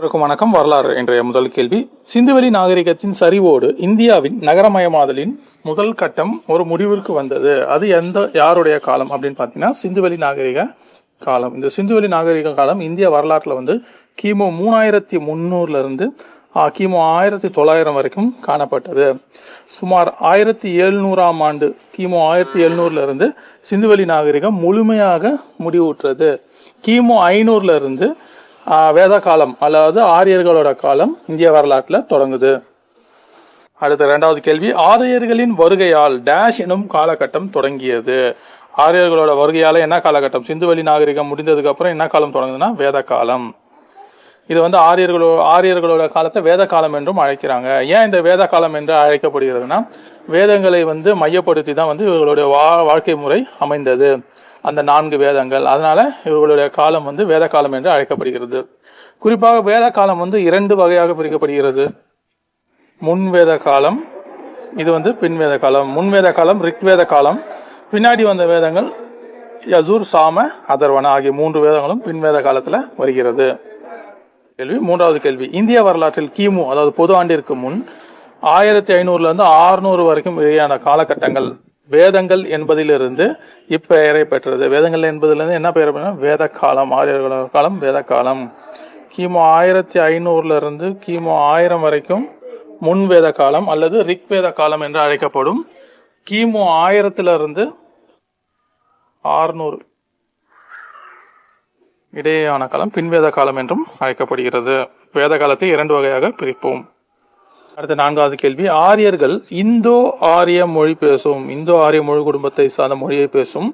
இருக்கும் வணக்கம். வரலாறு என்ற முதல் கேள்வி. சிந்துவெளி நாகரிகத்தின் சரிவோடு இந்தியாவின் நகரமயமாதலின் முதல் கட்டம் ஒரு முடிவிற்கு வந்தது. அது எந்த யாருடைய காலம் அப்படின்னு பார்த்தீங்கன்னா சிந்துவெளி நாகரிக காலம். இந்த சிந்துவெளி நாகரிக காலம் இந்திய வரலாற்றில் வந்து கிமு மூணாயிரத்தி முந்நூறுலேருந்து கிமு ஆயிரத்தி தொள்ளாயிரம் வரைக்கும் காணப்பட்டது. சுமார் ஆயிரத்தி எழுநூறாம் ஆண்டு கிமு ஆயிரத்தி எழுநூறுலேருந்து சிந்துவெளி நாகரிகம் முழுமையாக முடிவுற்றது. கிமு ஐநூறுலேருந்து இருந்து வேத காலம் அதாவது ஆரியர்களோட காலம் இந்திய வரலாற்றில் தொடங்குது. அடுத்த ரெண்டாவது கேள்வி ஆரியர்களின் வருகையால் டேஷ் எனும் காலகட்டம் தொடங்கியது. ஆரியர்களோட வருகையால் என்ன காலகட்டம்? சிந்துவெளி நாகரிகம் முடிந்ததுக்கு அப்புறம் என்ன காலம் தொடங்குதுன்னா வேத காலம் இது வந்து ஆரியர்களோ ஆரியர்களோட காலத்தை வேத காலம் என்றும் அழைக்கிறாங்க. ஏன் இந்த வேத காலம் என்று அழைக்கப்படுகிறதுனா வேதங்களை வந்து மையப்படுத்தி தான் வந்து இவர்களுடைய வா வாழ்க்கை முறை அமைந்தது. அந்த நான்கு வேதங்கள். அதனால இவர்களுடைய காலம் வந்து வேத காலம் என்று அழைக்கப்படுகிறது. குறிப்பாக வேத காலம் வந்து இரண்டு வகையாக பிரிக்கப்படுகிறது. முன்வேத காலம் இது வந்து பின்வேத காலம் முன்வேத காலம் ரிக்வேத காலம் பின்னாடி வந்த வேதங்கள் யசூர் சாம அதர்வன ஆகிய மூன்று வேதங்களும் பின்வேத காலத்தில் வருகிறது. கேள்வி? மூன்றாவது கேள்வி. இந்திய வரலாற்றில் கிமு அதாவது பொது ஆண்டிற்கு முன் ஆயிரத்தி ஐநூறுல இருந்து ஆறுநூறு வரைக்கும் இடையான காலகட்டங்கள். வேதங்கள் என்பதிலிருந்து இப்பெயரை பெற்றது. வேதங்கள் என்பதிலிருந்து என்ன பெயர் அப்படின்னா வேத காலம் ஆரியர்கள காலம் வேத காலம் கிமு ஆயிரத்தி ஐநூறுலேருந்து கிமு ஆயிரம் வரைக்கும் முன் வேத காலம் அல்லது ரிக்வேத காலம் என்று அழைக்கப்படும். கிமு ஆயிரத்திலிருந்து ஆறுநூறு இடையேயான காலம் பின்வேத காலம் என்றும் அழைக்கப்படுகிறது. வேத காலத்தை இரண்டு வகையாக பிரிப்போம். அடுத்த நான்காவது கேள்வி. ஆரியர்கள் இந்தோ ஆரிய மொழி பேசும் இந்தோ ஆரிய மொழி குடும்பத்தை சார்ந்த மொழியை பேசும்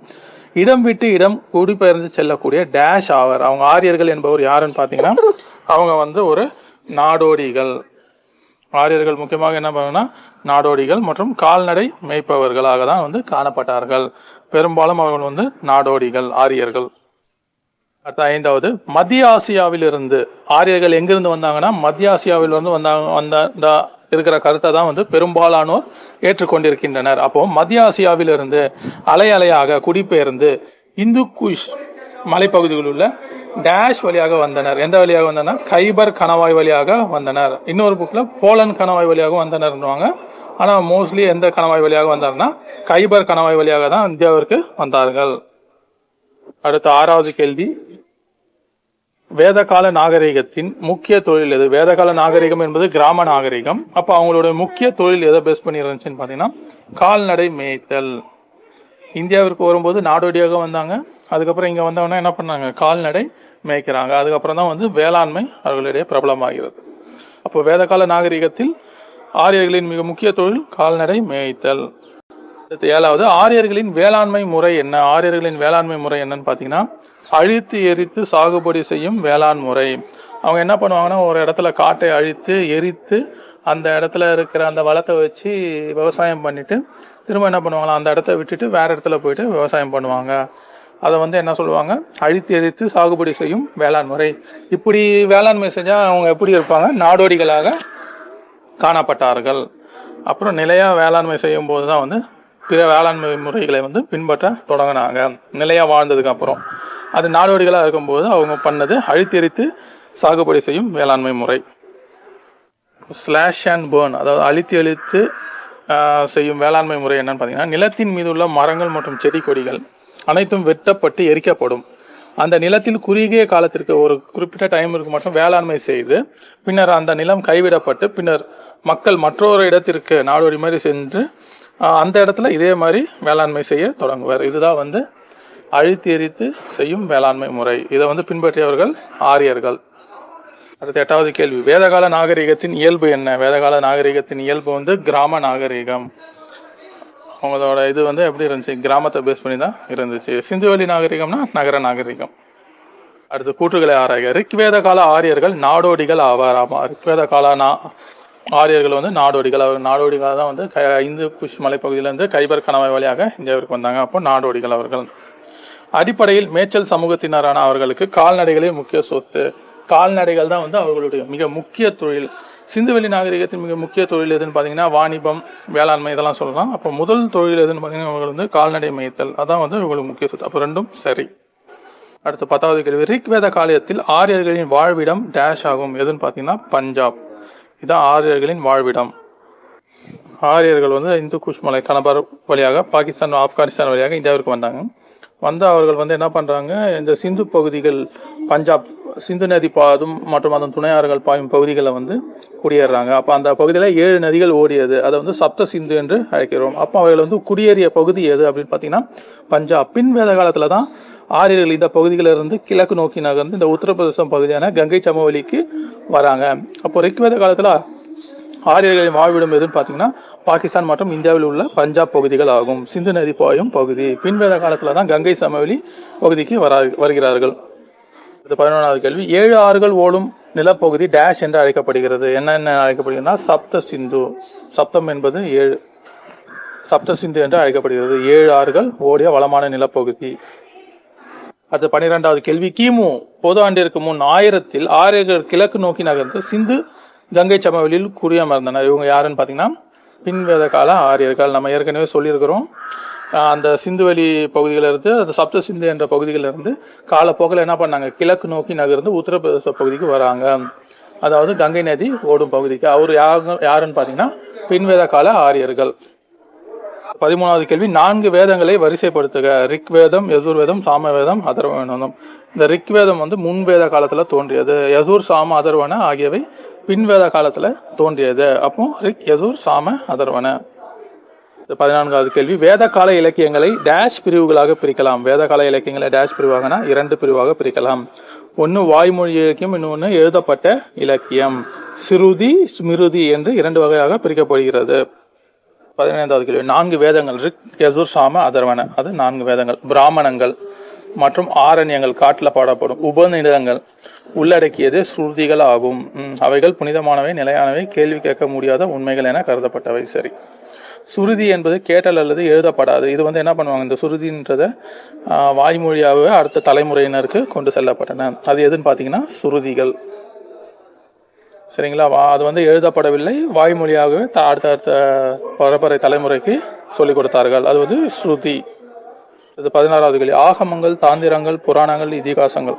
இடம் விட்டு இடம் குடிபெயர்ந்து செல்லக்கூடிய டேஷ் ஆவர் அவங்க ஆரியர்கள் என்பவர் யாருன்னு பார்த்தீங்கன்னா அவங்க வந்து ஒரு நாடோடிகள். ஆரியர்கள் முக்கியமாக என்ன பண்ணுன்னா நாடோடிகள் மற்றும் கால்நடை மேய்ப்பவர்களாக தான் வந்து காணப்பட்டார்கள். பெரும்பாலும் அவர்கள் வந்து நாடோடிகள் ஆரியர்கள். அடுத்த ஐந்தாவது மத்திய ஆசியாவிலிருந்து ஆரியர்கள் எங்கிருந்து வந்தாங்கன்னா மத்திய ஆசியாவில் வந்தாங்க வந்த இந்த- இருக்கிற கருத்தை தான் வந்து பெரும்பாலானோர் ஏற்றுக்கொண்டிருக்கின்றனர். அப்போ மத்திய ஆசியாவிலிருந்து அலை அலையாக குடிபெயர்ந்து இந்து குஷ் மலைப்பகுதிகளில் உள்ள டேஷ் வழியாக வந்தனர். எந்த வழியாக வந்தனர் கைபர் கணவாய் வழியாக வந்தனர். இன்னொரு புக்கில் போலன் கணவாய் வழியாக வந்தனர்னுவாங்க ஆனால் மோஸ்ட்லி எந்த கணவாய் வழியாக வந்தார்னா கைபர் கணவாய் வழியாக தான் இந்தியாவிற்கு வந்தார்கள். அடுத்த ஆறாவது கேள்வி. வேதகால நாகரிகத்தின் முக்கிய தொழில் எது? வேதகால நாகரிகம் என்பது கிராம நாகரிகம். அப்போ அவங்களுடைய முக்கிய தொழில் எதை பேஸ் பண்ணி இருந்துச்சுன்னு பார்த்தீங்கன்னா கால்நடை மேய்த்தல். இந்தியாவிற்கு வரும்போது நாடோடியாக வந்தாங்க. அதுக்கப்புறம் இங்கே வந்தவொடனே என்ன பண்ணாங்க? கால்நடை மேய்க்கிறாங்க. அதுக்கப்புறம் தான் வந்து வேளாண்மை அவர்களிடையே பிரபலமாகிறது. அப்போ வேதகால நாகரிகத்தில் ஆரியர்களின் மிக முக்கிய தொழில் கால்நடை மேய்த்தல். அடுத்து ஏழாவது ஆரியர்களின் வேளாண்மை முறை என்ன? ஆரியர்களின் வேளாண்மை முறை என்னன்னு பார்த்தீங்கன்னா அழித்து எரித்து சாகுபடி செய்யும் வேளாண் முறை. அவங்க என்ன பண்ணுவாங்கன்னா ஒரு இடத்துல காட்டை அழித்து எரித்து அந்த இடத்துல இருக்கிற அந்த வளத்தை வச்சு விவசாயம் பண்ணிட்டு திரும்ப என்ன பண்ணுவாங்களா அந்த இடத்த விட்டுட்டு வேற இடத்துல போயிட்டு விவசாயம் பண்ணுவாங்க. அதை வந்து என்ன சொல்லுவாங்க? அழித்து எரித்து சாகுபடி செய்யும் வேளாண் முறை. இப்படி வேளாண்மை செஞ்சால் அவங்க எப்படி இருப்பாங்க? நாடோடிகளாக காணப்பட்டார்கள். அப்புறம் நிலையாக வேளாண்மை செய்யும் போது தான் வந்து பிற வேளாண்மை முறைகளை வந்து பின்பற்ற தொடங்கினாங்க. நிலையா வாழ்ந்ததுக்கு அப்புறம். அது நாடோடிகளாக இருக்கும்போது அவங்க பண்ணது அழித்தெரித்து சாகுபடி செய்யும் வேளாண்மை முறை. ஸ்லாஷ் அண்ட் பேர்ன் அதாவது அழித்து அழித்து செய்யும் வேளாண்மை முறை என்னன்னு பார்த்தீங்கன்னா நிலத்தின் மீது உள்ள மரங்கள் மற்றும் செடி கொடிகள் அனைத்தும் வெட்டப்பட்டு எரிக்கப்படும். அந்த நிலத்தில் குறுகிய காலத்திற்கு ஒரு குறிப்பிட்ட டைமிற்கு மட்டும் வேளாண்மை செய்து பின்னர் அந்த நிலம் கைவிடப்பட்டு பின்னர் மக்கள் மற்றொரு இடத்திற்கு நாடோடி மாதிரி சென்று அந்த இடத்துல இதே மாதிரி வேளாண்மை செய்ய தொடங்குவார். இதுதான் வந்து அழித்து எரித்து செய்யும் வேளாண்மை முறை. இதை வந்து பின்பற்றியவர்கள் ஆரியர்கள். அடுத்த எட்டாவது கேள்வி. வேதகால நாகரிகத்தின் இயல்பு என்ன? வேதகால நாகரிகத்தின் இயல்பு வந்து கிராம நாகரிகம். அவங்களோட இது வந்து எப்படி இருந்துச்சு? கிராமத்தை பேஸ் பண்ணி தான் இருந்துச்சு. சிந்துவெளி நாகரிகம்னா நகர நாகரிகம். அடுத்து கூற்றுகளை ஆராய்க. ரிக்வேத கால ஆரியர்கள் நாடோடிகள் ஆவார் ஆமா ரிக்வேத கால நா ஆரியர்கள் வந்து நாடோடிகள். அவர் நாடோடிகளாக தான் வந்து க- இந்து குஷ் மலைப்பகுதியிலேருந்து கைபர் கணவாய் வழியாக இந்தியாவிற்கு வந்தாங்க. அப்போ நாடோடிகள் அவர்கள். அடிப்படையில் மேய்ச்சல் சமூகத்தினரான அவர்களுக்கு கால்நடைகளே முக்கிய சொத்து. கால்நடைகள் தான் வந்து அவர்களுடைய மிக முக்கிய தொழில். சிந்துவெளி நாகரிகத்தின் மிக முக்கிய தொழில் எதுன்னு பார்த்தீங்கன்னா வாணிபம் வேளாண்மை இதெல்லாம் சொல்லலாம். அப்போ முதல் தொழில் எதுன்னு பார்த்தீங்கன்னா அவர்கள் வந்து கால்நடை மேய்த்தல். அதான் வந்து இவங்களுக்கு முக்கிய சொத்து. அப்போ ரெண்டும் சரி. அடுத்து பத்தாவது கேள்வி. ரிக்வேத காலத்தில் ஆரியர்களின் வாழ்விடம் டேஷ் ஆகும். எதுன்னு பார்த்தீங்கன்னா பஞ்சாப். இதான் ஆரியர்களின் வாழ்விடம். ஆரியர்கள் வந்து இந்து குஷ் மலை கணபர் வழியாக பாகிஸ்தான் ஆப்கானிஸ்தான் வழியாக இந்தியாவிற்கு வந்தாங்க. வந்து அவர்கள் வந்து என்ன பண்ணுறாங்க இந்த சிந்து பகுதிகள் பஞ்சாப் சிந்து நதி பாதும் மற்றும் அதன் துணையாறுகள் பாயும் பகுதிகளில் வந்து குடியேறாங்க. அப்போ அந்த பகுதியில் ஏழு நதிகள் ஓடியது. அதை வந்து சப்த சிந்து என்று அழைக்கிறோம். அப்போ அவர்கள் வந்து குடியேறிய பகுதி எது அப்படின்னு பார்த்தீங்கன்னா பஞ்சாப். பின் வேத காலத்தில் தான் ஆரியர்கள் இந்த பகுதிகளில் இருந்து கிழக்கு நோக்கி நகர்ந்து இந்த உத்தரப்பிரதேசம் பகுதியான கங்கை சமவெளிக்கு வராங்க. அப்போ ரிக்வேத காலத்தில் ஆரியர்களின் வாழ்விடம் எதுன்னு பார்த்தீங்கன்னா பாகிஸ்தான் மற்றும் இந்தியாவில் உள்ள பஞ்சாப் பகுதிகள் ஆகும். சிந்து நதி பாயும் பகுதி. பின்வேத காலத்தில் தான் கங்கை சமவெளி பகுதிக்கு வரா வருகிறார்கள். இது பதினொன்றாவது கேள்வி. ஏழு ஆறுகள் ஓடும் நிலப்பகுதி டேஷ் என்று அழைக்கப்படுகிறது. என்னென்ன அழைக்கப்படுகிறதுனா சப்த சிந்து. சப்தம் என்பது ஏழு சப்த சிந்து என்று அழைக்கப்படுகிறது. ஏழு ஆறுகள் ஓடிய வளமான நிலப்பகுதி. அடுத்து பன்னிரெண்டாவது கேள்வி. கிமு பொது ஆண்டிற்கு முன் ஆயிரத்தில் ஆரியர்கள் கிழக்கு நோக்கி நகர்ந்து சிந்து கங்கை சமவெளியில் குடியமர்ந்தனர். இவங்க யாருன்னு பார்த்தீங்கன்னா பின்வேத கால ஆரியர்கள். நம்ம ஏற்கனவே சொல்லியிருக்கிறோம். அந்த சிந்துவெளி பகுதியிலிருந்து அந்த சப்த சிந்து என்ற பகுதிகளில் இருந்து காலப்போக்கில் என்ன பண்ணாங்க? கிழக்கு நோக்கி நகர்ந்து உத்தரப்பிரதேச பகுதிக்கு வராங்க. அதாவது கங்கை நதி ஓடும் பகுதிக்கு. அவர் யாரு யாருன்னு பார்த்தீங்கன்னா பின்வேத கால ஆரியர்கள். பதிமூணாவது கேள்வி நான்கு வேதங்களை வரிசைப்படுத்துக. ரிக் வேதம் யசூர் வேதம் சாம வேதம் அதர்வனம் இந்த ரிக் வேதம் வந்து முன்வேத காலத்துல தோன்றியது. யசூர் சாம அதர்வன ஆகியவை பின்வேத காலத்துல தோன்றியது. அப்போ ரிக் யசூர் சாம அதர்வன. பதினான்காவது கேள்வி வேத கால இலக்கியங்களை டேஷ் பிரிவுகளாக பிரிக்கலாம். வேத கால இலக்கியங்களை டேஷ் பிரிவாகனா இரண்டு பிரிவாக பிரிக்கலாம். ஒன்று வாய்மொழி இலக்கியம் இன்னொன்று எழுதப்பட்ட இலக்கியம். சிருதி ஸ்மிருதி என்று இரண்டு வகையாக பிரிக்கப்படுகிறது. பதினைந்தாவது கேள்வி. நான்கு வேதங்கள் ரிக் யசுர் சாம அதர்வன. அது நான்கு வேதங்கள். பிராமணங்கள் மற்றும் ஆரண்யங்கள் காட்டில் பாடப்படும். உபநிடங்கள் உள்ளடக்கியது ஸ்ருதிகள் ஆகும் அவைகள் புனிதமானவை நிலையானவை கேள்வி கேட்க முடியாத உண்மைகள் என கருதப்பட்டவை. சரி. சுருதி என்பது கேட்டல் அல்லது எழுதப்படாது. இது வந்து என்ன பண்ணுவாங்க? இந்த சுருதின்றதை வாய்மொழியாகவே அடுத்த தலைமுறையினருக்கு கொண்டு செல்லப்பட்டன. அது எதுன்னு பார்த்தீங்கன்னா சுருதிகள். சரிங்களா? வா- அது வந்து எழுதப்படவில்லை. வாய்மொழியாகவே அடுத்த அடுத்த பரம்பரை தலைமுறைக்கு சொல்லிக் கொடுத்தார்கள். அது வந்து ஸ்ருதி. இது பதினாறாவது கேள்வி ஆகமங்கள் தாந்திரங்கள் புராணங்கள் இதிகாசங்கள்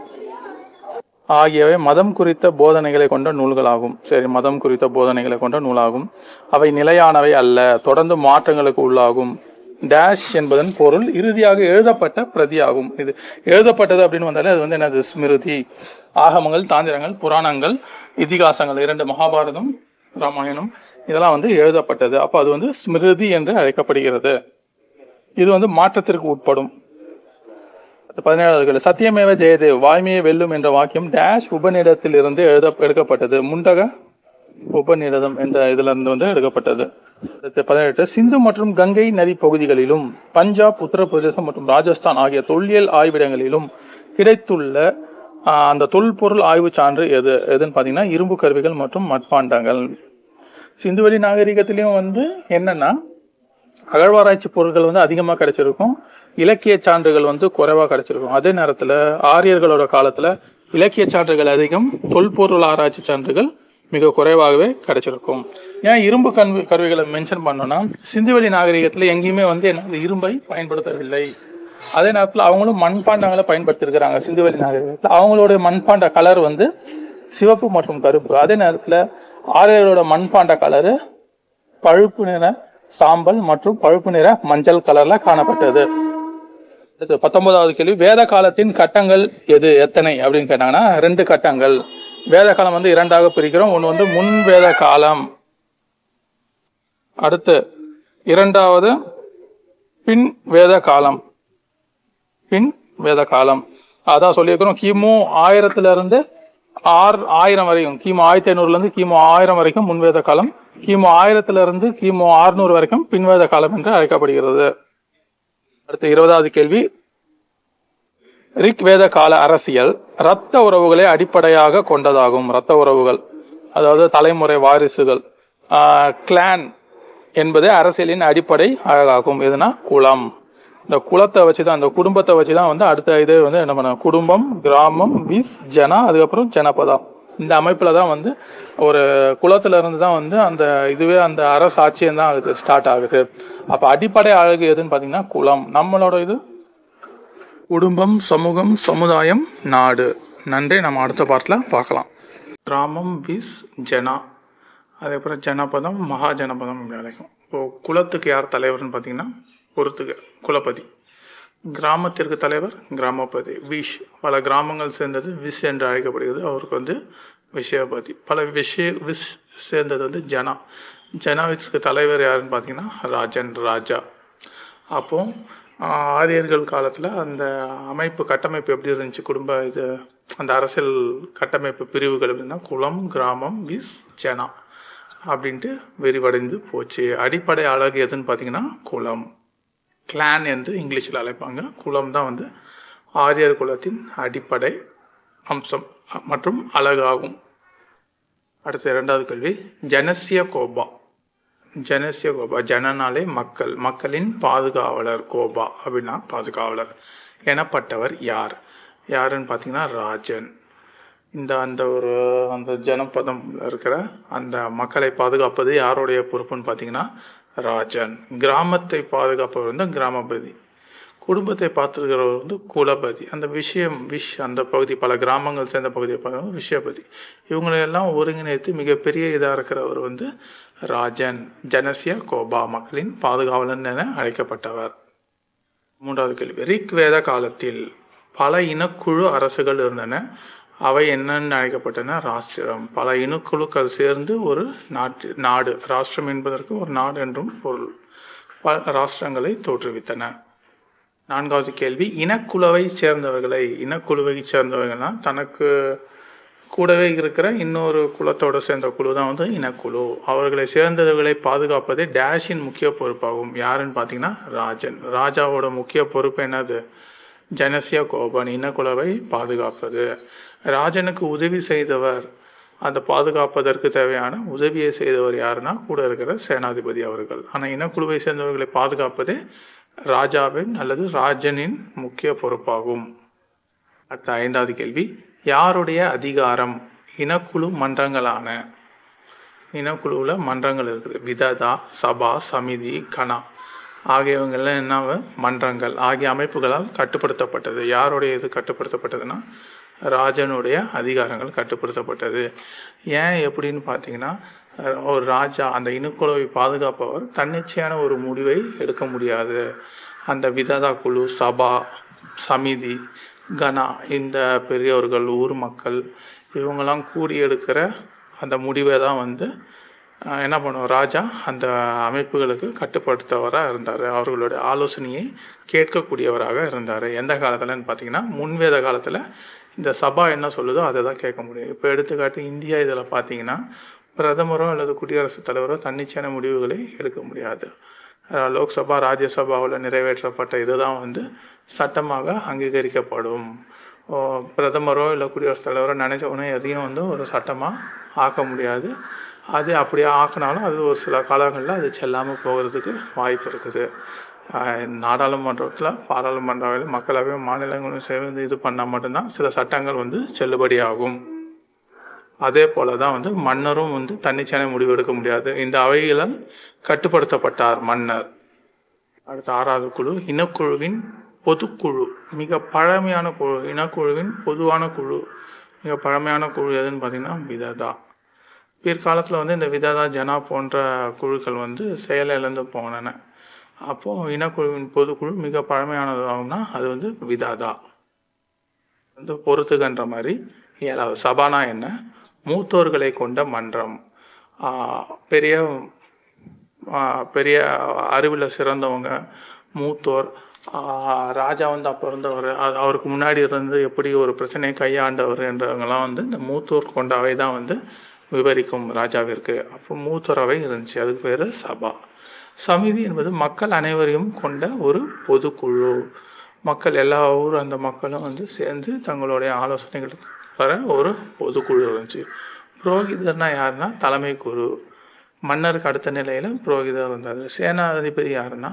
ஆகியவை மதம் குறித்த போதனைகளை கொண்ட நூல்களாகும். சரி மதம் குறித்த போதனைகளை கொண்ட நூலாகும். அவை நிலையானவை அல்ல. தொடர்ந்து மாற்றங்களுக்கு உள்ளாகும். டேஷ் என்பதன் பொருள் இறுதியாக எழுதப்பட்ட பிரதியாகும். இது எழுதப்பட்டது அப்படின்னு வந்தாலே அது வந்து என்னது? ஸ்மிருதி. ஆகமங்கள் தாந்திரங்கள் புராணங்கள் இதிகாசங்கள் இரண்டு மகாபாரதம் ராமாயணம் இதெல்லாம் வந்து எழுதப்பட்டது. அப்போ அது வந்து ஸ்மிருதி என்று அழைக்கப்படுகிறது. இது வந்து மாற்றத்திற்கு உட்படும். பதினேழாவது சத்தியமேவ ஜெயதேவ் வாய்மையை வெல்லும் என்ற வாக்கியம் டேஷ் உபநிடத்தில் இருந்து எழுத எடுக்கப்பட்டது. முண்டக உபநிடதம் என்ற இதுல இருந்து வந்து எடுக்கப்பட்டது. பதினெட்டு சிந்து மற்றும் கங்கை நதி பகுதிகளிலும் பஞ்சாப் உத்தரப்பிரதேசம் மற்றும் ராஜஸ்தான் ஆகிய தொல்லியல் ஆய்விடங்களிலும் கிடைத்துள்ள அந்த தொல்பொருள் ஆய்வு சான்று எது? எதுன்னு பார்த்தீங்கன்னா இரும்பு கருவிகள் மற்றும் மட்பாண்டங்கள். சிந்துவெளி நாகரிகத்திலையும் வந்து என்னன்னா அகழ்வாராய்ச்சி பொருட்கள் வந்து அதிகமாக கிடைச்சிருக்கும். இலக்கிய சான்றுகள் வந்து குறைவாக கிடைச்சிருக்கும். அதே நேரத்தில் ஆரியர்களோட காலத்தில் இலக்கிய சான்றுகள் அதிகம் தொல்பொருள் ஆராய்ச்சி சான்றுகள் மிக குறைவாகவே கிடைச்சிருக்கும். ஏன் இரும்பு கருவி கருவிகளை மென்ஷன் பண்ணோன்னா சிந்துவெளி நாகரிகத்தில் எங்கேயுமே வந்து என்ன இரும்பை பயன்படுத்தவில்லை. அதே நேரத்தில் அவங்களும் மண்பாண்டங்களை பயன்படுத்தியிருக்கிறாங்க சிந்துவெளி நாகரிகத்தில். அவங்களுடைய மண்பாண்ட கலர் வந்து சிவப்பு மற்றும் கருப்பு. அதே நேரத்தில் ஆரியர்களோட மண்பாண்ட கலரு பழுப்பு நிற சாம்பல் மற்றும் பழுப்பு நிற மஞ்சள் கலர்ல காணப்பட்டது. பத்தொன்பதாவது கேள்வி வேத காலத்தின் கட்டங்கள் எது எத்தனை அப்படின்னு கேட்டாங்கன்னா ரெண்டு கட்டங்கள். வேத காலம் வந்து இரண்டாக பிரிக்கிறோம். ஒன்று வந்து முன் வேத காலம் அடுத்து இரண்டாவது பின் வேத காலம் பின் வேத காலம் அதான் சொல்லியிருக்கிறோம். கிமு ஆயிரத்துல இருந்து ஆறு ஆயிரம் வரைக்கும் கிமு ஆயிரத்தி ஐநூறுலேருந்து கிமு ஆயிரம் வரைக்கும் முன்வேத காலம் கிமு ஆயிரத்துல இருந்து கிமு ஆறுநூறு வரைக்கும் பின்வேத காலம் என்று அழைக்கப்படுகிறது. அடுத்து இருபதாவது கேள்வி. ரிக் வேத கால அரசியல் இரத்த உறவுகளை அடிப்படையாக கொண்டதாகும். இரத்த உறவுகள் அதாவது தலைமுறை வாரிசுகள் கிளான் என்பது அரசியலின் அடிப்படை அழகாகும். எதுனா குளம். இந்த குலத்தை வச்சு தான் அந்த குடும்பத்தை வச்சு தான் வந்து அடுத்த இது வந்து என்ன பண்ண குடும்பம் கிராமம் விஸ் ஜனா அதுக்கப்புறம் ஜனபதா இந்த அமைப்பில் தான் வந்து ஒரு குலத்துல இருந்து தான் வந்து அந்த இதுவே அந்த அரசாட்சியம் தான் அது ஸ்டார்ட் ஆகுது. அப்போ அடிப்படை அழகு எதுன்னு பார்த்தீங்கன்னா குளம். நம்மளோட இது குடும்பம் சமூகம் சமுதாயம் நாடு. நன்றி. நம்ம அடுத்த பாட்டில் பார்க்கலாம். கிராமம் விஸ் ஜனா. அதேபோல் ஜனபதம் மகா ஜனபதம் அப்படி அழைக்கும். இப்போ குலத்துக்கு யார் தலைவர்னு பார்த்தீங்கன்னா ஒருத்துக்கு குலபதி கிராமத்திற்கு தலைவர் கிராமபதி. விஷ் பல கிராமங்கள் சேர்ந்தது விஷ் என்று அழைக்கப்படுகிறது. அவருக்கு வந்து விஷயபதி. பல விஷய விஷ் சேர்ந்தது வந்து ஜனா. ஜனாவிற்கு தலைவர் யாருன்னு பார்த்தீங்கன்னா ராஜன் ராஜா. அப்போது ஆரியர்கள் காலத்தில் அந்த அமைப்பு கட்டமைப்பு எப்படி இருந்துச்சு? குடும்ப இது அந்த அரசியல் கட்டமைப்பு பிரிவுகள் அப்படின்னா குளம் கிராமம் விஸ் ஜனா அப்படின்ட்டு விரிவடைந்து போச்சு. அடிப்படை அழகு எதுன்னு பார்த்தீங்கன்னா குளம். கிளான் என்று இங்கிலீஷில் அழைப்பாங்க. குளம் தான் வந்து ஆரியர் குலத்தின் அடிப்படை அம்சம் மற்றும் அழகாகும். அடுத்த இரண்டாவது கேள்வி. ஜனசிய கோபா ஜனசிய கோபா ஜனனாலே மக்கள் மக்களின் பாதுகாவலர் கோபா அப்படின்னா பாதுகாவலர் எனப்பட்டவர் யார்? யாருன்னு பார்த்தீங்கன்னா ராஜன். இந்த அந்த ஒரு அந்த ஜனபதம் இருக்கிற அந்த மக்களை பாதுகாப்பது யாருடைய பொறுப்புன்னு பார்த்தீங்கன்னா ராஜன். கிராமத்தை பாதுகாப்பவர் வந்து கிராமபதி. குடும்பத்தை பார்த்துருக்கிறவர் வந்து குலபதி. அந்த விஷயம் விஷ் அந்த பகுதி பல கிராமங்கள் சேர்ந்த பகுதியை பார்க்கறது விஷயபதி. இவங்களையெல்லாம் ஒருங்கிணைத்து மிகப்பெரிய இதாக இருக்கிறவர் வந்து ராஜன் ஜனசிய கோபா மக்களின் பாதுகாவலன் என அழைக்கப்பட்டவர். மூன்றாவது கேள்வி. ரிக் வேத காலத்தில் பல இனக்குழு அரசுகள் இருந்தன. அவை என்னன்னு அழைக்கப்பட்டன? ராஷ்டிரம். பல இனக்குழுக்கள் சேர்ந்து ஒரு நாட்டு நாடு. ராஷ்டிரம் என்பதற்கு ஒரு நாடு என்றும் பொருள். பல ராஷ்டிரங்களை தோற்றுவித்தன. நான்காவது கேள்வி. இனக்குழுவை சேர்ந்தவர்களை இனக்குழுவை சேர்ந்தவர்கள்னா தனக்கு கூடவே இருக்கிற இன்னொரு குலத்தோடு சேர்ந்த குழு தான் வந்து இனக்குழு. அவர்களை சேர்ந்தவர்களை பாதுகாப்பதே டேஷின் முக்கிய பொறுப்பாகும். யாருன்னு பார்த்தீங்கன்னா ராஜன். ராஜாவோட முக்கிய பொறுப்பு என்னது? ஜனசிய கோபன் இனக்குழுவை பாதுகாப்பது. ராஜனுக்கு உதவி செய்தவர் அந்த பாதுகாப்பதற்கு தேவையான உதவியை செய்தவர் யாருன்னா கூட இருக்கிற சேனாதிபதி அவர்கள். ஆனால் இனக்குழுவை சேர்ந்தவர்களை பாதுகாப்பதே ராஜாவின் அல்லது ராஜனின் முக்கிய பொறுப்பாகும். அடுத்த ஐந்தாவது கேள்வி யாருடைய அதிகாரம்? இனக்குழு மன்றங்களான. இனக்குழுவில் மன்றங்கள் இருக்குது. விததா சபா சமிதி கணா. ஆகியவங்கெல்லாம் என்ன மன்றங்கள். ஆகிய அமைப்புகளால் கட்டுப்படுத்தப்பட்டது. யாருடைய இது கட்டுப்படுத்தப்பட்டதுன்னா? ராஜனுடைய அதிகாரங்கள் கட்டுப்படுத்தப்பட்டது. ஏன் எப்படின்னு பார்த்தீங்கன்னா ஒரு ராஜா அந்த இனக்குழுவை பாதுகாப்பவர் தன்னிச்சையான ஒரு முடிவை எடுக்க முடியாது. அந்த விததா குழு சபா சமிதி கனா இந்த பெரியவர்கள் ஊர் மக்கள் இவங்கெல்லாம் கூடி எடுக்கிற அந்த முடிவை தான் வந்து என்ன பண்ணுவோம் ராஜா அந்த அமைப்புகளுக்கு கட்டுப்படுத்தவராக இருந்தார். அவர்களுடைய ஆலோசனையை கேட்கக்கூடியவராக இருந்தார். எந்த காலத்துலன்னு பார்த்தீங்கன்னா முன்வேத காலத்தில் இந்த சபா என்ன சொல்லுதோ அதை தான் கேட்க முடியும். இப்போ எடுத்துக்காட்டு இந்தியா இதில் பார்த்தீங்கன்னா பிரதமரோ அல்லது குடியரசுத் தலைவரோ தன்னிச்சையான முடிவுகளை எடுக்க முடியாது. லோக்சபா ராஜ்யசபாவில் நிறைவேற்றப்பட்ட இதுதான் வந்து சட்டமாக அங்கீகரிக்கப்படும். பிரதமரோ இல்லை குடியரசுத் தலைவரோ நினைச்ச உடனே எதையும் வந்து ஒரு சட்டமாக ஆக்க முடியாது. அது அப்படியே ஆக்கினாலும் அது ஒரு சில காலங்களில் அது செல்லாமல் போகிறதுக்கு வாய்ப்பு இருக்குது. நாடாளுமன்றத்தில் பாராளுமன்ற மக்களவை மாநிலங்களும் சேர்ந்து இது பண்ணால் மட்டும்தான் சில சட்டங்கள் வந்து செல்லுபடியாகும். அதே போல தான் வந்து மன்னரும் வந்து தன்னிச்சையான முடிவு எடுக்க முடியாது. இந்த அவைகளால் கட்டுப்படுத்தப்பட்டார் மன்னர். அடுத்த ஆறாவது குழு இனக்குழுவின் பொதுக்குழு. மிக பழமையான குழு இனக்குழுவின் பொதுவான குழு. மிக பழமையான குழு எதுன்னு பார்த்தீங்கன்னா விததா. பிற்காலத்தில் வந்து இந்த விததா ஜனா போன்ற குழுக்கள் வந்து செயலிழந்து போனன. அப்போது இனக்குழுவின் பொதுக்குழு மிக பழமையானதாகும்னா அது வந்து விதாதா. வந்து பொறுத்துகன்ற மாதிரி ஏழாவது சபானா என்ன? மூத்தோர்களை கொண்ட மன்றம். பெரிய பெரிய அறிவில் சிறந்தவங்க மூத்தோர். ராஜா வந்து அப்போ இருந்தவர் அவருக்கு முன்னாடி இருந்து எப்படி ஒரு பிரச்சனையை கையாண்டவர் என்றவங்கலாம் வந்து இந்த மூத்தோர் கொண்ட அவை தான் வந்து விவரிக்கும் ராஜாவிற்கு. அப்போ மூத்தோர் அவை இருந்துச்சு அதுக்கு பேர் சபா. சமிதி என்பது மக்கள் அனைவரையும் கொண்ட ஒரு பொதுக்குழு. மக்கள் எல்லா ஊர் அந்த மக்களும் வந்து சேர்ந்து தங்களுடைய ஆலோசனைகளுக்கு வர ஒரு பொதுக்குழு இருந்துச்சு. புரோகிதர்னா யாருன்னா தலைமை குரு மன்னருக்கு அடுத்த நிலையில் புரோகிதர் இருந்தார். சேனாதிபதி யாருன்னா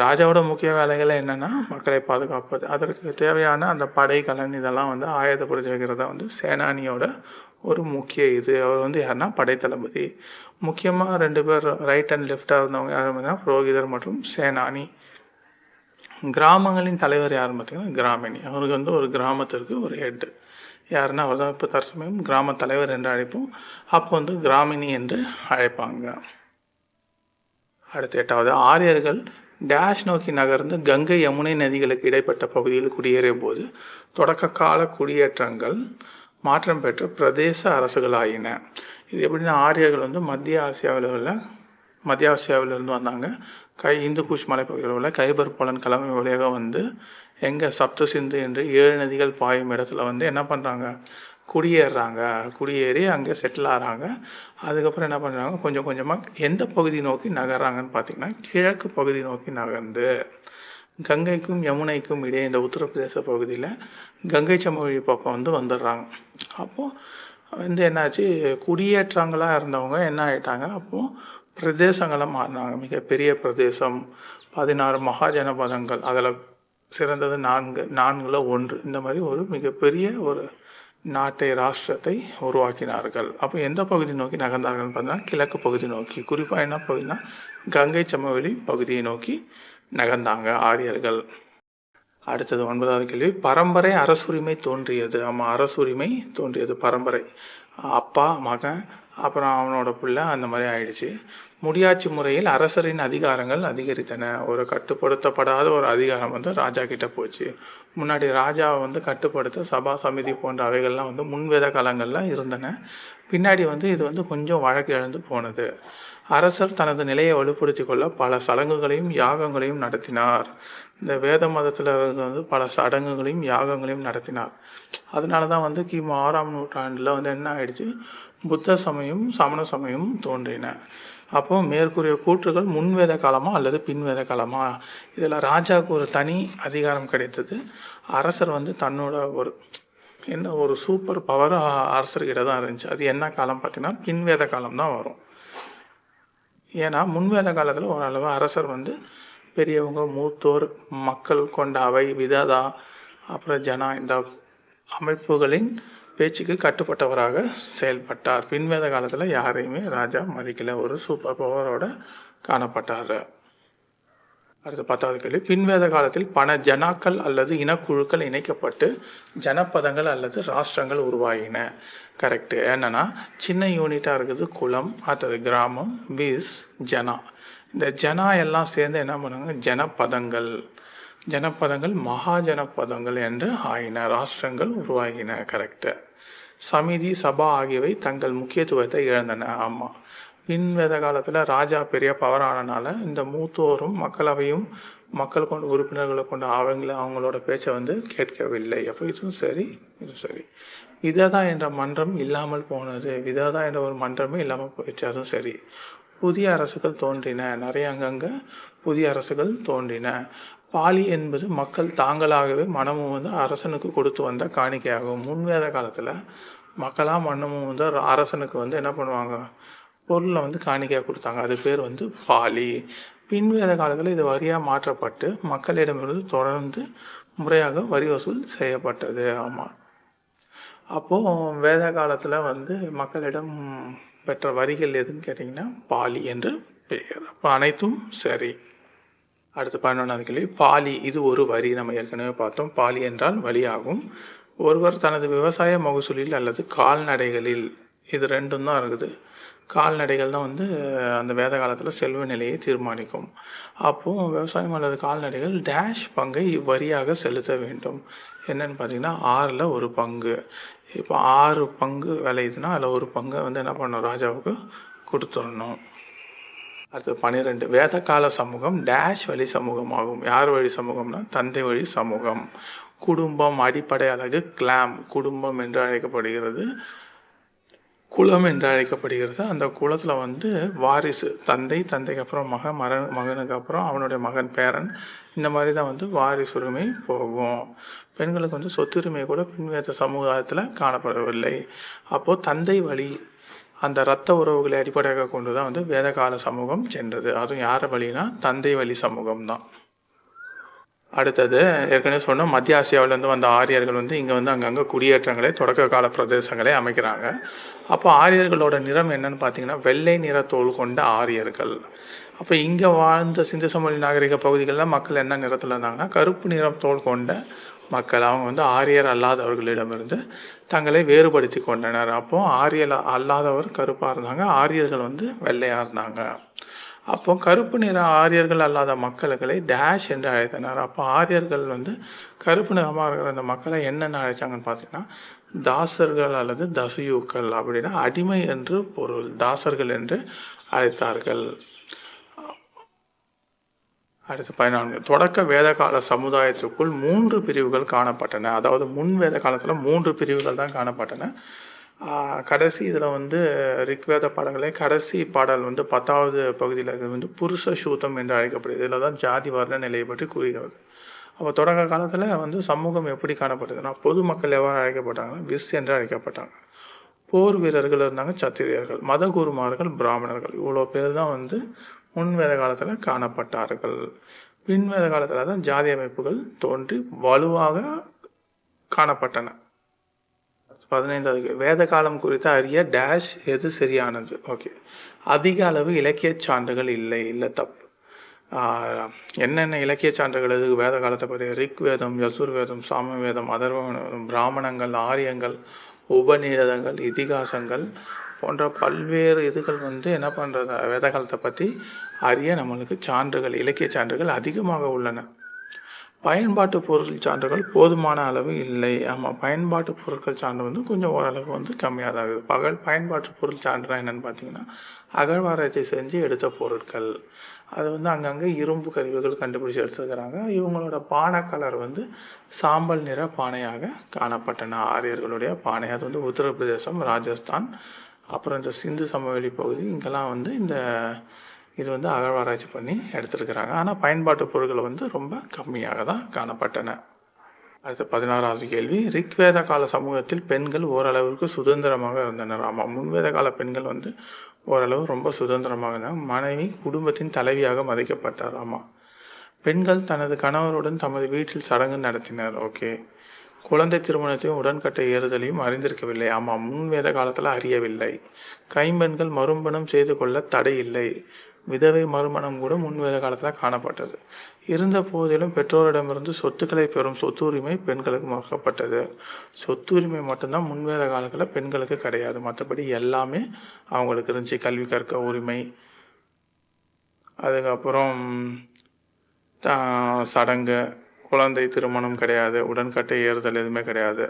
ராஜாவோட முக்கிய வேலைகள் என்னென்னா மக்களை பாதுகாப்பது. அதற்கு தேவையான அந்த படை கலன் இதெல்லாம் வந்து ஆயுதப்படுத்தி வைக்கிறதா வந்து சேனானியோட ஒரு முக்கிய இது. அவர் வந்து யாருன்னா படைத்தளபதி முக்கியமாக ரெண்டு பேர் ரைட் அண்ட் லெஃப்டாக இருந்தவங்க யாருன்னா புரோகிதர் மற்றும் சேனானி. கிராமங்களின் தலைவர் யார் பார்த்தீங்கன்னா கிராமிணி. அவருக்கு வந்து ஒரு கிராமத்திற்கு ஒரு ஹெட்டு யாருன்னா அவர் தான் இப்போ தற்சமயம் கிராம தலைவர் என்று அழைப்போம். அப்போ வந்து கிராமிணி என்று அழைப்பாங்க. அடுத்து எட்டாவது ஆரியர்கள் டேஷ் நோக்கி நகர்ந்து கங்கை யமுனை நதிகளுக்கு இடைப்பட்ட பகுதியில் குடியேறிய போது தொடக்க கால குடியேற்றங்கள் மாற்றம் பெற்ற பிரதேச அரசுகளாயின. இது எப்படின்னா ஆரியர்கள் வந்து மத்திய ஆசியாவில் உள்ள மத்திய ஆசியாவிலிருந்து வந்தாங்க. கை இந்து குஷ் மலைப்பகுதியில் உள்ள கைபர் போலன் கிழமை வழியாக வந்து எங்கே சப்த சிந்து என்று ஏழு நதிகள் பாயும் இடத்துல வந்து என்ன பண்ணுறாங்க குடியேறுறாங்க குடியேறி அங்கே செட்டில் ஆகிறாங்க அதுக்கப்புறம் என்ன பண்ணுறாங்க கொஞ்சம் கொஞ்சமாக எந்த பகுதி நோக்கி நகர்றாங்கன்னு பார்த்திங்கன்னா கிழக்கு பகுதி நோக்கி நகர்ந்து கங்கைக்கும் யமுனைக்கும் இடையே இந்த உத்தரப்பிரதேச பகுதியில் கங்கை சமவெளி பக்கம் வந்து வந்துடுறாங்க. அப்போது வந்து என்னாச்சு? குடியேற்றங்களாக இருந்தவங்க என்ன ஆகிட்டாங்க அப்போது பிரதேசங்களாக மாறினாங்க. மிகப்பெரிய பிரதேசம் பதினாறு மகாஜனபதங்கள் அதில் சிறந்தது நான்கு நான்குல ஒன்று. இந்த மாதிரி ஒரு மிகப்பெரிய ஒரு நாட்டை ராஷ்டிரத்தை உருவாக்கினார்கள். அப்போ எந்த பகுதி நோக்கி நகர்ந்தார்கள்னு பார்த்தீங்கன்னா கிழக்கு பகுதி நோக்கி. குறிப்பாக என்ன பகுதினா கங்கை சமவெளி பகுதியை நோக்கி நகர்ந்தாங்க ஆரியர்கள். அடுத்தது ஒன்பதாவது கேள்வி. பரம்பரை அரசுரிமை தோன்றியது. ஆமாம் அரசுரிமை தோன்றியது பரம்பரை. அப்பா மகன் அப்புறம் அவனோட பிள்ளை அந்த மாதிரி ஆயிடுச்சு. முடியாட்சி முறையில் அரசரின் அதிகாரங்கள் அதிகரித்தன. ஒரு கட்டுப்படுத்தப்படாத ஒரு அதிகாரம் வந்து ராஜா கிட்ட போச்சு. முன்னாடி ராஜாவை வந்து கட்டுப்படுத்த சபா சமிதி போன்ற அவைகள்லாம் வந்து முன்வேத காலங்கள்லாம் இருந்தன. பின்னாடி வந்து இது வந்து கொஞ்சம் வழக்கு எழுந்து போனது. அரசர் தனது நிலையை வலுப்படுத்தி கொள்ள பல சடங்குகளையும் யாகங்களையும் நடத்தினார். இந்த வேத மதத்தில் வந்து பல சடங்குகளையும் யாகங்களையும் நடத்தினார். அதனால தான் வந்து கிமு ஆறாம் நூற்றாண்டில் வந்து என்ன ஆயிடுச்சு? புத்த சமயம் சமண சமயம் தோன்றின. அப்போ மேற்கூறிய கூற்றுகள் முன்வேத காலமா அல்லது பின்வேத காலமா? இதில் ராஜாவுக்கு ஒரு தனி அதிகாரம் கிடைத்தது. அரசர் வந்து தன்னோட ஒரு என்ன ஒரு சூப்பர் பவர் அரசர்கிட்ட தான் இருந்துச்சு. அது என்ன காலம் பார்த்தீங்கன்னா பின்வேத காலம் தான் வரும். ஏன்னா முன்வேத காலத்தில் ஓரளவு அரசர் வந்து பெரியவங்க மூத்தோர் மக்கள் கொண்ட அவை விததா அப்புறம் ஜனா இந்த அமைப்புகளின் பேச்சுக்கு கட்டுப்பட்டவராக செயல்பட்டார். பின்வேத காலத்தில் யாரையுமே ராஜா மதிக்கல. ஒரு சூப்பர் பவரோட காணப்பட்டார். அடுத்து பத்தாவது கேள்வி. பின்வேத காலத்தில் பண ஜனாக்கள் அல்லது இனக்குழுக்கள் இணைக்கப்பட்டு ஜனப்பதங்கள் அல்லது ராஷ்டிரங்கள் உருவாகின கரெக்டு என்னென்னா சின்ன யூனிட்டாக இருக்குது குலம் அடுத்தது கிராமம் வீஸ் ஜனா. இந்த ஜனா எல்லாம் சேர்ந்து என்ன பண்ணுவாங்க? ஜனப்பதங்கள். ஜனப்பதங்கள் மகாஜனப்பதங்கள் என்று ஆயின ராஷ்டிரங்கள் உருவாகின கரெக்டு சமிதி சபா ஆகியவை தங்கள் முக்கியத்துவத்தை இழந்தன. ஆமாம் பின்வேத காலத்தில் ராஜா பெரிய பவர் ஆனனால இந்த மூத்தோரும் மக்களவையும் மக்கள் கொண்டு உறுப்பினர்களை கொண்டு அவங்கள அவங்களோட பேச்சை வந்து கேட்கவில்லை. அப்போ இதுவும் சரி இதுவும் சரி. விததா என்ற மன்றம் இல்லாமல் போனது. விததா என்ற ஒரு மன்றமே இல்லாமல் போயிடுச்சு அதுவும் சரி. புதிய அரசுகள் தோன்றின. நிறைய அங்கங்கே புதிய அரசுகள் தோன்றின. பாலி என்பது மக்கள் தாங்களாகவே மனமும் வந்து அரசனுக்கு கொடுத்து வந்த காணிக்கையாகும். முன்வேத காலத்தில் மக்களாக மன்னமும் வந்து அரசனுக்கு வந்து என்ன பண்ணுவாங்க? பொருளை வந்து காணிக்கையாக கொடுத்தாங்க. அது பேர் வந்து பாலி. பின்வேத காலத்தில் இது வரியாக மாற்றப்பட்டு மக்களிடமிருந்து தொடர்ந்து முறையாக வரி வசூல் செய்யப்பட்டது. ஆமாம் அப்போது வேத காலத்தில் வந்து மக்களிடம் பெற்ற வரிகள் எதுன்னு கேட்டிங்கன்னா பாலி என்று பெயர். அப்போ அனைத்தும் சரி. அடுத்து பதினொன்றாவது கேள்வி. பாலி இது ஒரு வரி. நம்ம ஏற்கனவே பார்த்தோம். பாலி என்றால் வழியாகும். ஒருவர் தனது விவசாய மகசூலில் அல்லது கால்நடைகளில் இது ரெண்டும் தான் இருக்குது. கால்நடைகள் தான் வந்து அந்த வேத காலத்தில் செல்வ நிலையை தீர்மானிக்கும். அப்போது விவசாயம் அல்லது கால்நடைகள் டேஷ் பங்கை வரியாக செலுத்த வேண்டும். என்னென்னு பார்த்தீங்கன்னா ஆறில் ஒரு பங்கு. இப்போ ஆறு பங்கு விளையுதுன்னா அதில் ஒரு பங்கை வந்து என்ன பண்ணணும்? ராஜாவுக்கு கொடுத்துடணும். அடுத்து பன்னிரெண்டு வேதகால சமூகம் டேஷ் வழி சமூகமாகும். யார் வழி சமூகம்னா தந்தை வழி சமூகம். குடும்பம் அடிப்படை அழகு கிளாம் குடும்பம் என்று அழைக்கப்படுகிறது. குலம் என்று அழைக்கப்படுகிறது. அந்த குலத்தில் வந்து வாரிசு தந்தை தந்தைக்கு அப்புறம் மகன் மகன் மகனுக்கு அப்புறம் அவனுடைய மகன் பேரன். இந்த மாதிரி தான் வந்து வாரிசு உரிமை போகும். பெண்களுக்கு வந்து சொத்துரிமை கூட பின்வேத சமூகத்தில் காணப்படவில்லை. அப்போது தந்தை வழி அந்த இரத்த உறவுகளை அடிப்படையாக கொண்டு தான் வந்து வேதகால சமூகம் சென்றது. அதுவும் யார் வழினா தந்தை வழி சமூகம் தான் அடுத்தது ஏற்கனவே சொன்னால் மத்திய ஆசியாவிலேருந்து வந்த ஆரியர்கள் வந்து இங்கே வந்து அங்கங்கே குடியேற்றங்களை தொடக்க கால பிரதேசங்களை அமைக்கிறாங்க. அப்போ ஆரியர்களோட நிறம் என்னன்னு பார்த்தீங்கன்னா வெள்ளை நிற தோல் கொண்ட ஆரியர்கள். அப்போ இங்கே வாழ்ந்த சிந்து சமவெளி நாகரிக பகுதிகளில் மக்கள் என்ன நிறத்தில் இருந்தாங்கன்னா கருப்பு நிறம் தோல் கொண்ட மக்கள். அவங்க வந்து ஆரியர் அல்லாதவர்களிடமிருந்து தங்களை வேறுபடுத்தி கொண்டனர். அப்போ ஆரியர் அல்லாதவர் கருப்பாக இருந்தாங்க ஆரியர்கள் வந்து வெள்ளையாக இருந்தாங்க. அப்போ கருப்பு நிற ஆரியர்கள் அல்லாத மக்களுக்களை டேஷ் என்று அழைத்தனர். அப்போ ஆரியர்கள் வந்து கருப்பு நிறமாக இருக்கிற அந்த மக்களை என்னென்ன அழைச்சாங்கன்னு பார்த்தீங்கன்னா தாசர்கள் அல்லது தசயூக்கள் அப்படின்னா அடிமை என்று பொருள் தாசர்கள் என்று அழைத்தார்கள். அடுத்து பதினான்கு. தொடக்க வேத கால சமுதாயத்துக்குள் மூன்று பிரிவுகள் காணப்பட்டன. அதாவது முன் வேத காலத்தில் மூன்று பிரிவுகள் தான் காணப்பட்டன. கடைசி இதில் வந்து ரிக்வேத பாடங்களே கடைசி பாடல் வந்து பத்தாவது பகுதியில் இருக்கிறது வந்து புருஷ சூத்தம் என்று அழைக்கப்படுது. இதில் தான் ஜாதி வர்ண நிலையை பற்றி கூறுகிறது அப்போ தொடக்க காலத்தில் வந்து சமூகம் எப்படி காணப்பட்டதுன்னா பொதுமக்கள் எவ்வாறு அழைக்கப்பட்டாங்கன்னா விஸ் என்று அழைக்கப்பட்டாங்க. போர் வீரர்கள் இருந்தாங்க சத்திரியர்கள் மத குருமார்கள் பிராமணர்கள். இவ்வளோ பேர் தான் வந்து முன் வேத காலத்தில் காணப்பட்டார்கள். பின்வேத காலத்தில் தான் ஜாதி அமைப்புகள் தோன்றி வலுவாக காணப்பட்டன. பதினைந்தாவது வேத காலம் குறித்து அறிய டேஷ் எது சரியானது? ஓகே அதிக அளவு இலக்கிய சான்றுகள் இல்லை இல்லை தப்பு. என்னென்ன இலக்கிய சான்றுகள் எது? வேத காலத்தை பற்றி ரிக் வேதம் யசுர் வேதம் சாம வேதம் அதர்வ பிராமணங்கள் ஆரியங்கள் உபநிடதங்கள் இதிகாசங்கள் போன்ற பல்வேறு இதுகள் வந்து என்ன பண்ணுறது வேதகாலத்தை பற்றி அறிய நம்மளுக்கு சான்றுகள் இலக்கிய சான்றுகள் அதிகமாக உள்ளன. பயன்பாட்டு பொருள் சான்றுகள் போதுமான அளவு இல்லை. ஆமாம் பயன்பாட்டு பொருட்கள் சான்று வந்து கொஞ்சம் ஓரளவு வந்து கம்மியாக தான் இருக்குது. பகல் பயன்பாட்டு பொருள் சான்றுனா என்னென்னு பார்த்தீங்கன்னா அகழ்வாராய்ச்சி செஞ்சு எடுத்த பொருட்கள். அது வந்து அங்கங்கே இரும்பு கருவிகள் கண்டுபிடிச்சி எடுத்துருக்கிறாங்க. இவங்களோட பானை கலர் வந்து சாம்பல் நிற பானையாக காணப்பட்டன. ஆரியர்களுடைய பானை. அது வந்து உத்தரப்பிரதேசம் ராஜஸ்தான் அப்புறம் இந்த சிந்து சமவெளி பகுதி இங்கெல்லாம் வந்து இந்த இது வந்து அகழ்வாராய்ச்சி பண்ணி எடுத்திருக்கிறாங்க. ஆனால் பயன்பாட்டு பொருட்கள் வந்து ரொம்ப கம்மியாக தான் காணப்பட்டன. அடுத்த பதினாறாவது கேள்வி. ரிக்வேத கால சமூகத்தில் பெண்கள் ஓரளவுக்கு சுதந்திரமாக இருந்தனர். ஆமாம் முன்வேத கால பெண்கள் வந்து ஓரளவு ரொம்ப சுதந்திரமாக இருந்தாங்க மனைவி குடும்பத்தின் தலைவியாக மதிக்கப்பட்டார். ஆமாம். பெண்கள் தனது கணவருடன் தமது வீட்டில் சடங்கு நடத்தினர். ஓகே. குழந்தை திருமணத்தையும் உடன்கட்டை ஏறுதலையும் அறிந்திருக்கவில்லை. ஆமாம் முன் வேத காலத்தில் அறியவில்லை. கைம்பெண்கள் மறுமணம் செய்து கொள்ள தடை இல்லை. விதவை மறுமணம் கூட முன் வேத காலத்தில் காணப்பட்டது. இருந்த போதிலும் பெற்றோரிடமிருந்து சொத்துக்களை பெறும் சொத்துரிமை பெண்களுக்கு மறுக்கப்பட்டது. சொத்துரிமை மட்டும்தான் முன்வேத காலத்தில் பெண்களுக்கு கிடையாது. மற்றபடி எல்லாமே அவங்களுக்கு இருந்துச்சு. கல்வி கற்க உரிமை. அதுக்கப்புறம் த- சடங்கு. குழந்தை திருமணம் கிடையாது உடன்கட்டை ஏறுதல் எதுவுமே கிடையாது.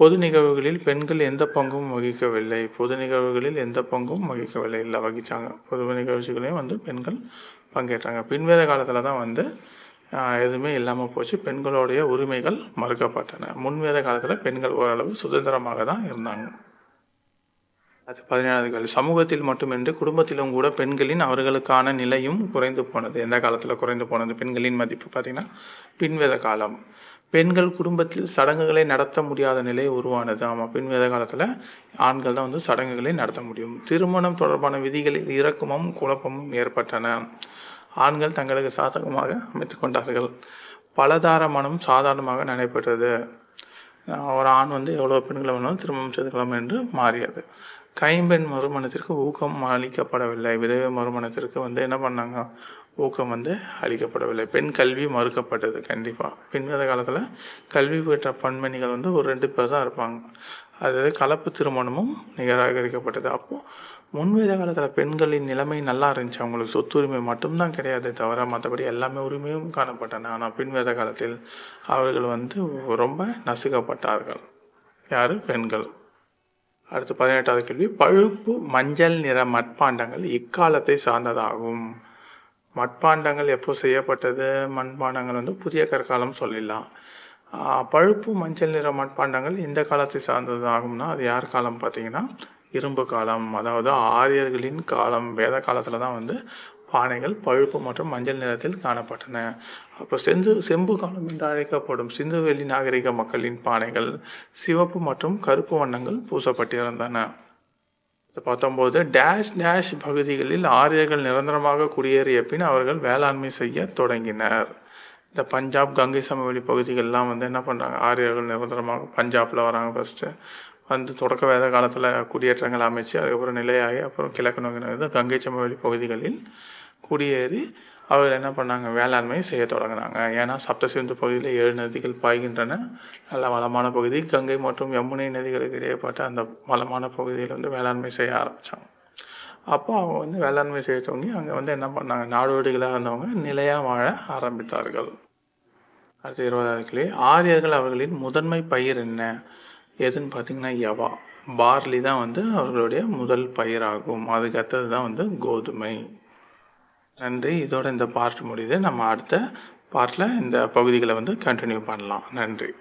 பொது நிகழ்வுகளில் பெண்கள் எந்த பங்கும் வகிக்கவில்லை. பொது நிகழ்வுகளில் எந்த பங்கும் வகிக்கவில்லை. இல்லை வகிச்சாங்க. பொது நிகழ்ச்சிகளையும் வந்து பெண்கள் பங்கேற்றாங்க. பின்வேத காலத்தில் தான் வந்து எதுவுமே இல்லாமல் போச்சு. பெண்களுடைய உரிமைகள் மறுக்கப்பட்டன. முன்வேத காலத்தில் பெண்கள் ஓரளவு சுதந்திரமாக தான் இருந்தாங்க. அது பதினேழாவது கேள்வி சமூகத்தில் மட்டுமின்றி குடும்பத்திலும் கூட பெண்களின் அவர்களுக்கான நிலையும் குறைந்து போனது. எந்த காலத்தில் குறைந்து போனது? பெண்களின் மதிப்பு பார்த்தீங்கன்னா பின்வேத காலம். பெண்கள் குடும்பத்தில் சடங்குகளை நடத்த முடியாத நிலை உருவானது. ஆமாம் பின்வேத காலத்தில் ஆண்கள் தான் வந்து சடங்குகளை நடத்த முடியும். திருமணம் தொடர்பான விதிகளில் இறக்கமும் குழப்பமும் ஏற்பட்டன. ஆண்கள் தங்களுக்கு சாதகமாக அமைத்து கொண்டார்கள். பலதார மனம் சாதாரணமாக நடைபெற்றது. ஒரு ஆண் வந்து எவ்வளோ பெண்களை வேணாலும் திருமணம் செய்துக்கலாம் என்று மாறியது. கைம்பெண் மறுமணத்திற்கு ஊக்கம் அளிக்கப்படவில்லை. விதவை மறுமணத்திற்கு வந்து என்ன பண்ணாங்க? ஊக்கம் வந்து அளிக்கப்படவில்லை. பெண் கல்வி மறுக்கப்பட்டது கண்டிப்பாக பின்வேத காலத்தில் கல்வி பெற்ற பெண்மணிகள் வந்து ஒரு ரெண்டு பேர் தான் இருப்பாங்க. அதாவது கலப்பு திருமணமும் நிராகரிக்கப்பட்டது. அப்போது முன்வேத காலத்தில் பெண்களின் நிலைமை நல்லா இருந்துச்சு. அவங்களுக்கு சொத்துரிமை மட்டும்தான் கிடையாது தவிர மற்றபடி எல்லாமே உரிமையும் காணப்பட்டன. ஆனால் பின்வேத காலத்தில் அவர்கள் வந்து ரொம்ப நசுக்கப்பட்டார்கள். யார்? பெண்கள். அடுத்து பதினெட்டாவது கேள்வி. பழுப்பு மஞ்சள் நிற மட்பாண்டங்கள் இக்காலத்தை சார்ந்ததாகும். மட்பாண்டங்கள் எப்போ செய்யப்பட்டது? மண்பாண்டங்கள் வந்து புதிய கற்காலம் சொல்லிடலாம். பழுப்பு மஞ்சள் நிற மட்பாண்டங்கள் இந்த காலத்தை சார்ந்தது ஆகும்னா அது யார் காலம் பார்த்தீங்கன்னா? இரும்பு காலம். அதாவது ஆரியர்களின் காலம் வேத காலத்தில் தான் வந்து பானைகள் பழுப்பு மற்றும் மஞ்சள் நிறத்தில் காணப்பட்டன. அப்போ செந்து செம்பு காலம் என்று அழைக்கப்படும் சிந்துவெளி நாகரிக மக்களின் பானைகள் சிவப்பு மற்றும் கருப்பு வண்ணங்கள் பூசப்பட்டிருந்தன. பத்தொம்போது டேஷ் டேஷ் பகுதிகளில் ஆரியர்கள் நிரந்தரமாக குடியேறிய பின் அவர்கள் வேளாண்மை செய்ய தொடங்கினர். இந்த பஞ்சாப் கங்கை சமவெளி பகுதிகள்லாம் வந்து என்ன பண்ணுறாங்க ஆரியர்கள் நிரந்தரமாக பஞ்சாபில் வராங்க ஃபஸ்ட்டு வந்து தொடக்க வேத காலத்தில் குடியேற்றங்கள் அமைச்சு அதுக்கப்புறம் நிலையாகி அப்புறம் கிழக்கு நோக்கி நகர்ந்து கங்கை சமவெளி பகுதிகளில் குடியேறி அவர்கள் என்ன பண்ணாங்க? வேளாண்மை செய்ய தொடங்கினாங்க. ஏன்னா சப்தசிந்து பகுதியில் ஏழு நதிகள் பாய்கின்றன. நல்ல வளமான பகுதி. கங்கை மற்றும் யமுனை நதிகளுக்கு இடையேப்பட்ட அந்த வளமான பகுதியில் வந்து வேளாண்மை செய்ய ஆரம்பித்தாங்க அப்போ அவங்க வந்து வேளாண்மை செய்ய தொடங்கி அங்கே வந்து என்ன பண்ணாங்க? நாடோடிகளாக இருந்தவங்க நிலையாக வாழ ஆரம்பித்தார்கள். அடுத்து இருபதாவது கேள்வி. ஆரியர்கள் அவர்களின் முதன்மை பயிர் என்ன? எதுன்னு பார்த்தீங்கன்னா யவா பார்லி தான் வந்து அவர்களுடைய முதல் பயிராகும். அதுக்கு அடுத்தது தான் வந்து கோதுமை. நன்றி. இதோட இந்த பார்ட் முடியுது. நம்ம அடுத்த பார்ட்டில் இந்த பகுதிகளை வந்து கண்டினியூ பண்ணலாம். நன்றி.